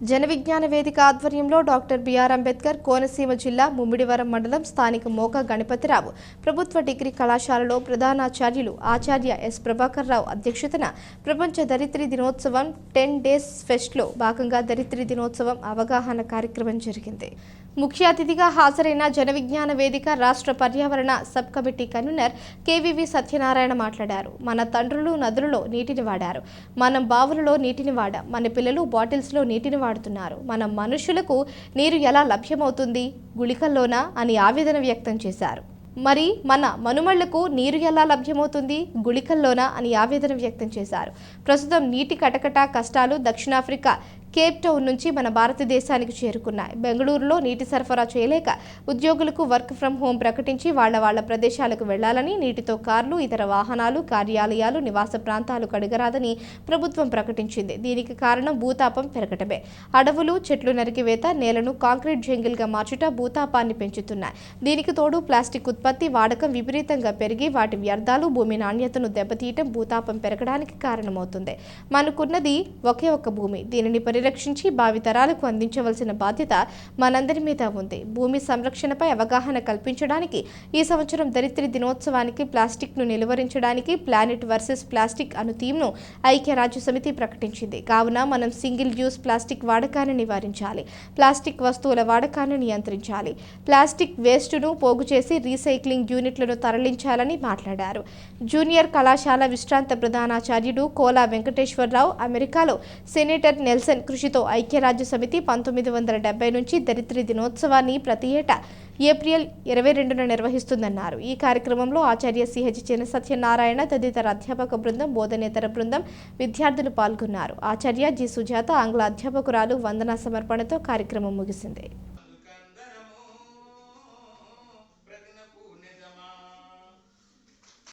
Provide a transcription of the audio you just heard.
జన విజ్ఞాన వేదిక ఆధ్వర్యంలో doctor BR Ambedkar Konaseema జిల్లా ముమ్మిడివరం మండలం స్థానిక మోక గణపతిరావు ప్రభుత్వ డిగ్రీ కళాశాలలో ప్రధానాచార్యులు ఆచార్య ఎస్ ప్రభాకర్ రావు అధ్యక్షతన ప్రపంచ దరిద్రి దినోత్సవం టెన్ డేస్ ఫెస్ట్లో భాగంగా దరిద్రి దినోత్సవం అవగాహన కార్యక్రమం జరిగింది. ముఖ్య అతిథిగా హాజరైన జన విజ్ఞాన వేదిక రాష్ట్ర పర్యావరణ sub committee convener KVV Satyanarayana మాట్లాడారు. మన తండ్రులు నదులలో నీటిని వాడారు. మనం బావులలో నీటిని వాడాం మన పిల్లలు బాటిల్స్లో నీటిని వాడుతున్నారు మన మనుషులకు నీరు ఎలా లభ్యమవుతుంది? గుళికల్లోనా? అని ఆవేదన వ్యక్తం చేశారు. మరి మన మనుమళ్ళకు నీరు ఎలా లభ్యమవుతుంది? గుళికల్లోనా? అని ఆవేదన వ్యక్తం చేశారు. ప్రస్తుతం నీటి కటకట కష్టాలు దక్షిణాఫ్రికా కేప్ టౌన్ నుంచి మన భారతదేశానికి చేరుకున్నాయి. బెంగళూరులో నీటి సరఫరా చేయలేక ఉద్యోగులకు వర్క్ ఫ్రం హోం ప్రకటించి వాళ్ళ వాళ్ళ ప్రదేశాలకు వెళ్ళాలని నీటితో కార్లు ఇతర వాహనాలు కార్యాలయాలు నివాస ప్రాంతాలు కడగరాదని ప్రభుత్వం ప్రకటించింది. దీనికి కారణం భూతాపం పెరగటమే. అడవులు చెట్లు నరికివేత నేలను కాంక్రీట్ జంగిల్గా మార్చుట భూతాపాన్ని పెంచుతున్నాయి. దీనికి తోడు ప్లాస్టిక్ ఉత్పత్తి వాడకం విపరీతంగా పెరిగి వాటి వ్యర్థాలు భూమి నాణ్యతను దెబ్బతీయటం భూతాపం పెరగడానికి కారణమవుతుంది. మనకున్నది ఒకే ఒక భూమి. దీనిని పరి పరిరక్షించి భావితరాలకు అందించవలసిన బాధ్యత మనందరి మీద ఉంది. భూమి సంరక్షణపై అవగాహన కల్పించడానికి ఈ సంవత్సరం దరిద్రి దినోత్సవానికి ప్లాస్టిక్ను నిలువరించడానికి ప్లానెట్ వర్సెస్ ప్లాస్టిక్ అను థీమ్ను ఐక్యరాజ్య సమితి ప్రకటించింది. కావున మనం సింగిల్ యూస్ ప్లాస్టిక్ వాడకాన్ని నివారించాలి. ప్లాస్టిక్ వస్తువుల వాడకాన్ని నియంత్రించాలి. ప్లాస్టిక్ వేస్టును పోగు చేసి రీసైక్లింగ్ యూనిట్లను తరలించాలని మాట్లాడారు. జూనియర్ కళాశాల విశ్రాంత ప్రధానాచార్యుడు కోలా వెంకటేశ్వరరావు అమెరికాలో సెనేటర్ నెల్సన్ కృషితో ఐక్యరాజ్య సమితి పంతొమ్మిది వందల డెబ్బై నుంచి దరిద్రి దినోత్సవాన్ని ప్రతి ఏటా ఏప్రిల్ ఇరవై రెండున నిర్వహిస్తుందన్నారు. ఈ కార్యక్రమంలో ఆచార్య సిహెచ్ చిన సత్యనారాయణ తదితర అధ్యాపక బృందం బోధనేతర బృందం విద్యార్థులు పాల్గొన్నారు. ఆచార్య జి సుజాత ఆంగ్ల అధ్యాపకురాలు వందన సమర్పణతో కార్యక్రమం ముగిసింది.